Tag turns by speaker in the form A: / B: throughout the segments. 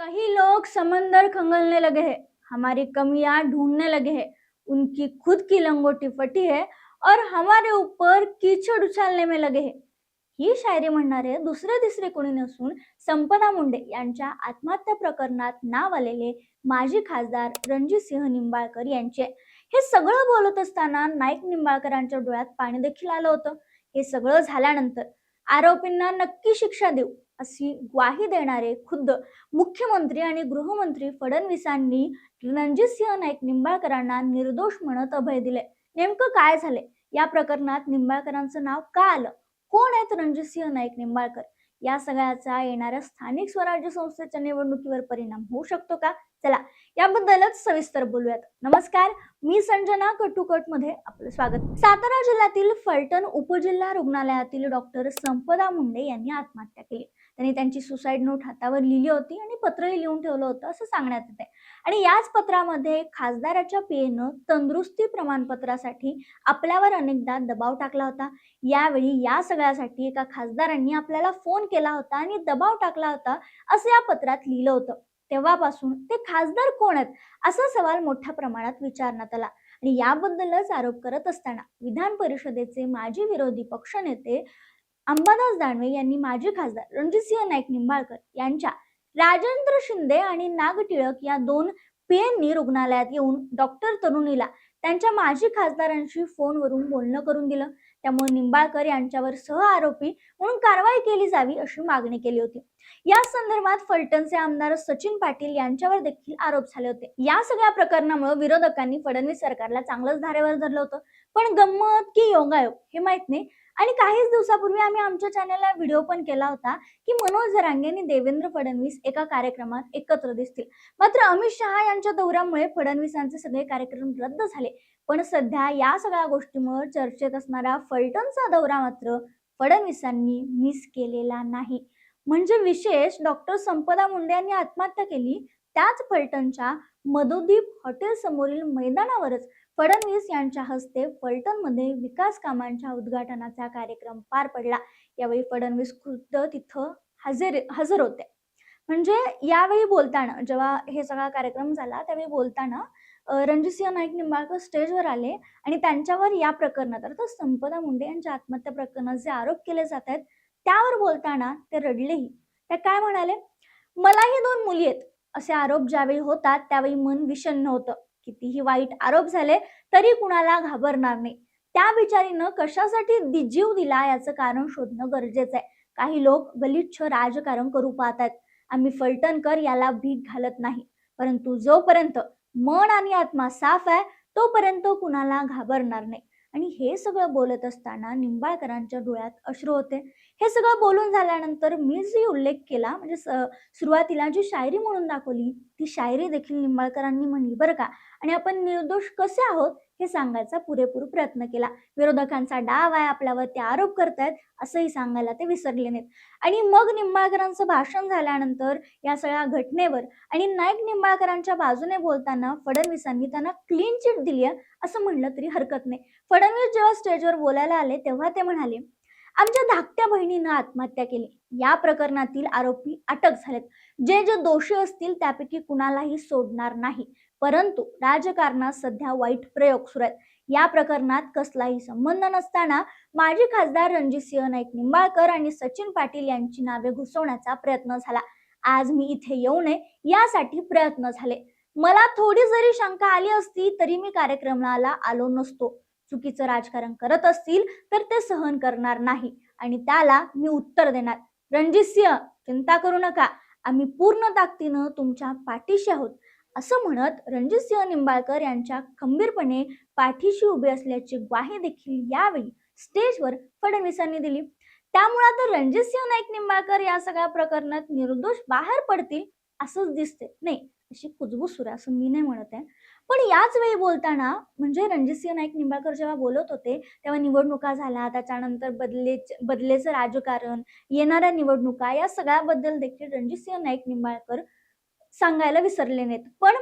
A: कई लोग समंदर खंगलने लगे हैं हमारी कमियां ढूंढने लगे हैं उनकी खुद की लंगोटी फटी है और हमारे ऊपर कीचड़ उछालने में लगे हैं। ही शायरी म्हणणारे दुसरे तिसरे कोणी नसून संपदा मुंडे यांच्या आत्महत्या प्रकरणात नाव आलेले माजी खासदार रणजितसिंह निंबाळकर यांचे हे सगळं बोलत असताना नाईक निंबाळकरांच्या डोळ्यात पाणी देखील आलं होतं. हे सगळं झाल्यानंतर आरोपींना नक्की शिक्षा देऊ अशी ग्वाही देणारे खुद्द मुख्यमंत्री आणि गृहमंत्री फडणवीसांनी रणजितसिंह नाईक निंबाळकरांना निर्दोष म्हणत अभय दिले. नेमकं काय झाले? या प्रकरणात निंबाळकरांचं नाव का आलं? कोण आहेत रणजितसिंह नाईक निंबाळकर? या सगळ्याचा येणाऱ्या स्थानिक स्वराज्य संस्थेच्या निवडणुकीवर परिणाम होऊ शकतो का? चला याबद्दलच सविस्तर बोलूयात. नमस्कार मी संजना कटुकटमध्ये आपलं स्वागत. सातारा जिल्ह्यातील फलटण उपजिल्हा रुग्णालयातील डॉक्टर संपदा मुंडे यांनी आत्महत्या केली. त्यांनी त्यांची सुसाईड नोट हातावर लिहिली होती आणि पत्रही लिहून ठेवलं होतं असं सांगण्यात येते आणि याच पत्रामध्ये खासदाराच्या पीएनं तंदुरुस्ती प्रमाणपत्रासाठी आपल्यावर अनेकदा दबाव टाकला होता. यावेळी या सगळ्यासाठी एका खासदारांनी आपल्याला फोन केला होता आणि दबाव टाकला होता असं या पत्रात लिहिलं होतं. तेव्हापासून ते खासदार कोण आहेत असा सवाल मोठ्या प्रमाणात विचारण्यात आला. आणि याबद्दलच आरोप करत असताना विधान परिषदेचे माजी विरोधी पक्षनेते अंबादास दानवे यांनी माजी खासदार रणजितसिंह नाईक निंबाळकर यांच्या राजेंद्र शिंदे आणि नाग टिळक या दोन पीएननी रुग्णालयात येऊन डॉक्टर तरुणीला त्यांच्या माजी खासदारांशी फोनवरून बोलणं करून दिलं. त्यामुळे निंबाळकर यांच्यावर सह आरोपी म्हणून कारवाई केली जावी अशी मागणी केली होती. या संदर्भात फलटणचे आमदार सचिन पाटील यांच्यावर देखील आरोप झाले होते. या सगळ्या प्रकरणामुळे विरोधकांनी फडणवीस सरकारला चांगलंच धारेवर धरलं होतं. पण गंमत की योगायोग हे माहीत नाही. आणि काहीच दिवसापूर्वी आम्ही आमच्या चॅनलला व्हिडिओ पण केला होता की मनोज जरांगे आणि देवेंद्र फडणवीस एका कार्यक्रमात एकत्र दिसतील. मात्र अमित शहा यांच्या दौऱ्यामुळे फडणवीसांचे सगळे कार्यक्रम रद्द झाले. पण सध्या या सगळ्या गोष्टीमुळे चर्चेत असणारा फलटणचा दौरा मात्र फडणवीसांनी मिस केलेला नाही. म्हणजे विशेष डॉक्टर संपदा मुंडे यांनी आत्महत्या केली त्याच फलटणच्या मधुदीप हॉटेल समोरील मैदानावरच. फडणवीस यांच्या हस्ते फलटणमध्ये विकास कामांच्या उद्घाटनाचा कार्यक्रम पार पडला. यावेळी फडणवीस खुद्द तिथं हजर हजर होते. म्हणजे यावेळी बोलताना जेव्हा हे सगळा कार्यक्रम झाला त्यावेळी बोलताना रणजितसिंह नाईक निंबाळकर स्टेजवर आले आणि त्यांच्यावर या प्रकरणात अर्थात संपदा मुंडे यांच्या आत्महत्या प्रकरणात जे आरोप केले जात आहेत त्यावर बोलताना ते रडलेही. त्या काय म्हणाले? मलाही दोन मुली आहेत. असे आरोप ज्यावेळी होतात त्यावेळी मन विषण्ण होतं. कितीही वाईट आरोप झाले तरी कुणाला घाबरणार नाही. त्या बिचारीनं कशासाठी दिजीव दिला याचं कारण शोधणं गरजेचं आहे. काही लोक गलिच्छ राजकारण करू पाहतात. आम्ही फलटणकर याला भीक घालत नाही. परंतु जोपर्यंत मन आणि आत्मा साफ आहे तोपर्यंत कुणाला घाबरणार नाही. आणि हे सगळं बोलत असताना निंबाळकरांच्या डोळ्यात अश्रू होते. हे सगळं बोलून झाल्यानंतर मी जी उल्लेख केला म्हणजे सुरुवातीला जी शायरी म्हणून दाखवली ती शायरी देखील निंबाळकरांनी म्हणली बरं का. आणि आपण निर्दोष कसे आहोत हे सांगायचा पुरेपूर प्रयत्न केला. विरोधकांचा डाव आहे आपल्यावर ते आरोप करतायत असंही सांगायला ते विसरले नाहीत. आणि मग निंबाळकरांचं भाषण झाल्यानंतर या सगळ्या घटनेवर आणि नाईक निंबाळकरांच्या बाजूने बोलताना फडणवीसांनी त्यांना क्लीन चिट दिली आहे असं म्हणलं तरी हरकत नाही. फडणवीस जेव्हा स्टेजवर बोलायला आले तेव्हा ते म्हणाले आमच्या धाकट्या बहिणीनं आत्महत्या केली. या प्रकरणातील आरोपी अटक झालेत. जे जे दोषी असतील त्यापैकी कुणालाही सोडणार नाही. परंतु राजकारणात सध्या वाईट प्रयोग सुरू आहेत. या प्रकरणात कसलाही संबंध नसताना माजी खासदार रणजितसिंह नाईक निंबाळकर आणि सचिन पाटील यांची नावे घुसवण्याचा प्रयत्न झाला. आज मी इथे येऊ नये यासाठी प्रयत्न झाले. मला थोडी जरी शंका आली असती तरी मी कार्यक्रमाला आलो नसतो. चुकीचं राजकारण करत असतील तर ते सहन करणार नाही. आणि त्याला मी उत्तर देणार. रणजित सिंह चिंता करू नका. आम्ही पूर्ण ताकदीनं तुमच्या पाठीशी आहोत. असं म्हणत रणजित सिंह निंबाळकर यांच्या खंबीरपणे पाठीशी उभे असल्याची ग्वाही देखील यावेळी स्टेजवर फडणवीसांनी दिली. त्यामुळे आता रणजितसिंह नाईक निंबाळकर या सगळ्या प्रकरणात निर्दोष बाहेर पडतील असंच दिसते नाही अशी कुजबूज सुरू आहे, असं मी नाही म्हणत आहे. पण याच वेळी बोलताना म्हणजे रणजितसिंह नाईक निंबाळकर जेव्हा बोलत होते तेव्हा निवडणुका झाल्या त्याच्यानंतर बदले बदलेचं राजकारण येणाऱ्या निवडणुका या सगळ्याबद्दल देखील रणजितसिंह नाईक निंबाळकर सांगायला विसरले नाहीत. पण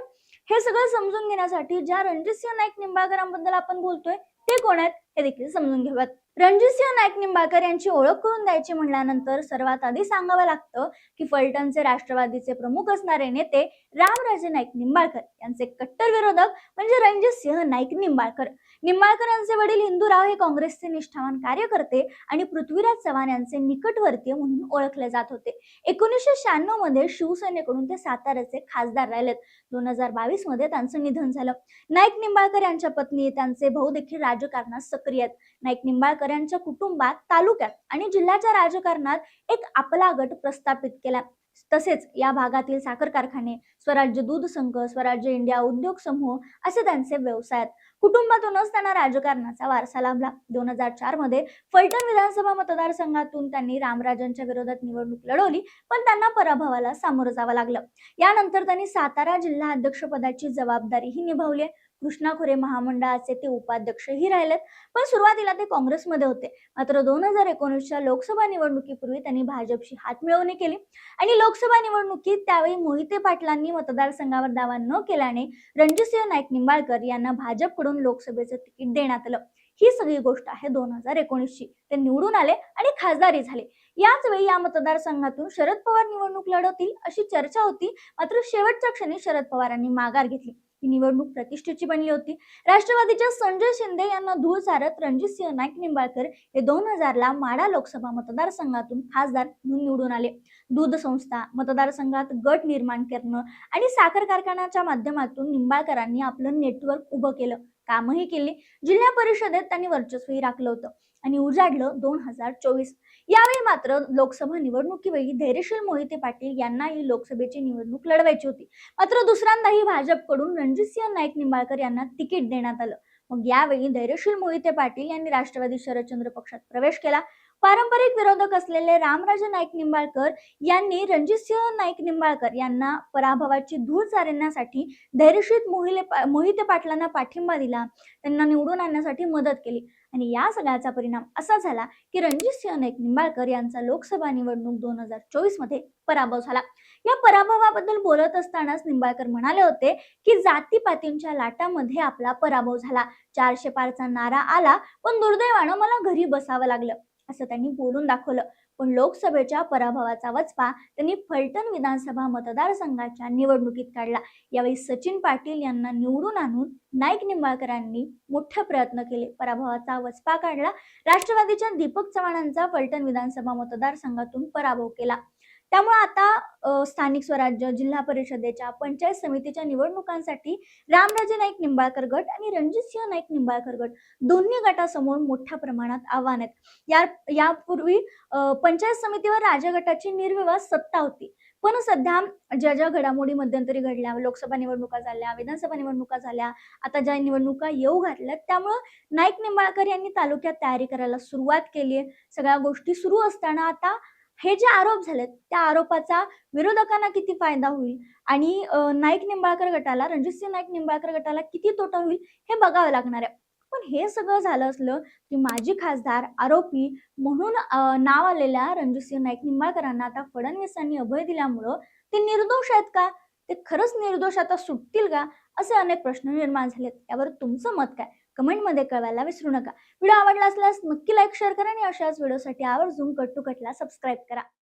A: हे सगळं समजून घेण्यासाठी ज्या रणजितसिंह नाईक निंबाळकरांबद्दल आपण बोलतोय ते कोण आहेत हे देखील समजून घेऊयात रणजितसिंह नाईक निंबाळकर यांची ओळख करून द्यायची म्हणल्यानंतर सर्वात आधी सांगावं लागतं की फलटणचे राष्ट्रवादीचे प्रमुख असणारे नेते रामराजे नाईक निंबाळकर. यांचे कट्टर विरोधक म्हणजे रणजितसिंह नाईक निंबाळकर. निंबाळकर यांचे वडील हिंदूराव हे काँग्रेसचे निष्ठावान कार्यकर्ते आणि पृथ्वीराज चव्हाण यांचे निकटवर्तीय म्हणून ओळखले जात होते. एकोणीसशे शहाण्णवमध्ये शिवसेनेकडून ते साताऱ्याचे खासदार राहिलेत. दोन हजार बावीसमध्ये त्यांचं निधन झालं. नाईक निंबाळकर यांच्या पत्नी त्यांचे भाऊ देखील राजकारणात सक्रिय आहेत. नाईक निंबाळकर यांच्या कुटुंबात तालुक्यात आणि जिल्ह्याच्या राजकारणात एक आपला गट प्रस्थापित केला. तसेच या भागातील साखर कारखाने स्वराज्य दूध संघ स्वराज्य इंडिया उद्योग समूह असे त्यांचे व्यवसाय आहेत. कुटुंबातूनच त्यांना राजकारणाचा वारसा लाभला. दोन हजार चारमध्ये फलटण विधानसभा मतदारसंघातून त्यांनी रामराजांच्या विरोधात निवडणूक लढवली पण त्यांना पराभवाला सामोरं जावं लागलं. यानंतर त्यांनी सातारा जिल्हा अध्यक्षपदाची जबाबदारीही निभावली आहे. कृष्णा खोरे महामंडळाचे ते उपाध्यक्षही राहिलेत. पण सुरुवातीला ते काँग्रेसमध्ये होते. मात्र दोन हजार एकोणीसच्या लोकसभा निवडणुकीपूर्वी त्यांनी भाजपशी हातमिळवणी केली. आणि लोकसभा निवडणुकीत त्यावेळी मोहिते पाटलांनी मतदारसंघावर दावा न केल्याने रणजितसिंह नाईक निंबाळकर यांना भाजपकडून लोकसभेचं तिकीट देण्यात आलं. ही सगळी गोष्ट आहे दोन हजार एकोणीसची. ते निवडून आले आणि खासदारी झाले. याच वेळी या मतदारसंघातून शरद पवार निवडणूक लढवतील अशी चर्चा होती. मात्र शेवटच्या क्षणी शरद पवारांनी माघार घेतली. ही निवडणूक प्रतिष्ठेची बनली होती. राष्ट्रवादीच्या संजय शिंदे यांना धूळ सारत रणजितसिंह नाईक निंबाळकर हे दोन हजारला माडा लोकसभा मतदारसंघातून खासदार म्हणून निवडून आले. दूध संस्था मतदारसंघात गट निर्माण करणं आणि साखर कारखान्याच्या माध्यमातून निंबाळकरांनी आपलं नेटवर्क उभं केलं. कामही केली. जिल्हा परिषदेत त्यांनी वर्चस्वही राखलं होतं आणि उजाडलं दोन हजार चोवीस. यावेळी मात्र लोकसभा निवडणुकीवेळी धैर्यशील मोहिते पाटील यांनाही लोकसभेची निवडणूक लढवायची होती. मात्र दुसऱ्यांदाही भाजपकडून रणजितसिंह नाईक निंबाळकर यांना तिकीट देण्यात आलं. मग यावेळी धैर्यशील मोहिते पाटील यांनी राष्ट्रवादी शरदचंद्र पक्षात प्रवेश केला. पारंपरिक विरोधक असलेले रामराजे नाईक निंबाळकर यांनी रणजितसिंह नाईक निंबाळकर यांना पराभवाची धूळ चारण्यासाठी धैर्यशीत मोहिले मोहिते पाटलांना पाठिंबा दिला. त्यांना निवडून आणण्यासाठी मदत केली. आणि या सगळ्याचा परिणाम असा झाला की रणजितसिंह नाईक निंबाळकर यांचा लोकसभा निवडणूक दोन हजार चोवीसमध्ये पराभव झाला. या पराभवाबद्दल बोलत असतानाच निंबाळकर म्हणाले होते की जातीपातींच्या लाटामध्ये आपला पराभव झाला. चारशे पारचा नारा आला पण दुर्दैवानं मला घरी बसावं लागलं. असं त्यांनी बोलून दाखवलं. पण लोकसभेच्या पराभवाचा वचपा त्यांनी फलटण विधानसभा मतदारसंघाच्या निवडणुकीत काढला. यावेळी सचिन पाटील यांना निवडून आणून नाईक निंबाळकरांनी मोठे प्रयत्न केले. पराभवाचा वचपा काढला. राष्ट्रवादीच्या दीपक चव्हाणांचा फलटण विधानसभा मतदारसंघातून पराभव केला. त्यामुळे आता स्थानिक स्वराज्य जिल्हा परिषदेच्या पंचायत समितीच्या निवडणुकांसाठी रामराजे नाईक निंबाळकर गट आणि रणजितसिंह नाईक निंबाळकर गट दोन्ही गटासमोर मोठ्या प्रमाणात आव्हान आहेत. या यापूर्वी पंचायत समितीवर राजगटाची निर्विवाद सत्ता होती. पण सध्या ज्या ज्या घडामोडी मध्यंतरी घडल्या लोकसभा निवडणुका झाल्या विधानसभा निवडणुका झाल्या आता ज्या निवडणुका येऊ घातल्यात त्यामुळं नाईक निंबाळकर यांनी तालुक्यात तयारी करायला सुरुवात केली आहे सगळ्या गोष्टी सुरू असताना आता हे जे आरोप झालेत त्या आरोपाचा विरोधकांना किती फायदा होईल? आणि नाईक निंबाळकर गटाला रणजितसिंह नाईक निंबाळकर गटाला किती तोटा होईल हे बघावं लागणार आहे. पण हे सगळं झालं असलं की माजी खासदार आरोपी म्हणून नाव आलेल्या रणजितसिंह नाईक निंबाळकरांना आता फडणवीसांनी अभय दिल्यामुळं ते निर्दोष आहेत का? ते खरंच निर्दोष आता सुटतील का? असे अनेक प्रश्न निर्माण झालेत. यावर तुमचं मत काय? कमेंटमध्ये कळवायला विसरू नका. व्हिडिओ आवडला असल्यास नक्की लाईक शेअर करा आणि अशाच व्हिडिओसाठी आवर्जून कट टू कटला सबस्क्राईब करा.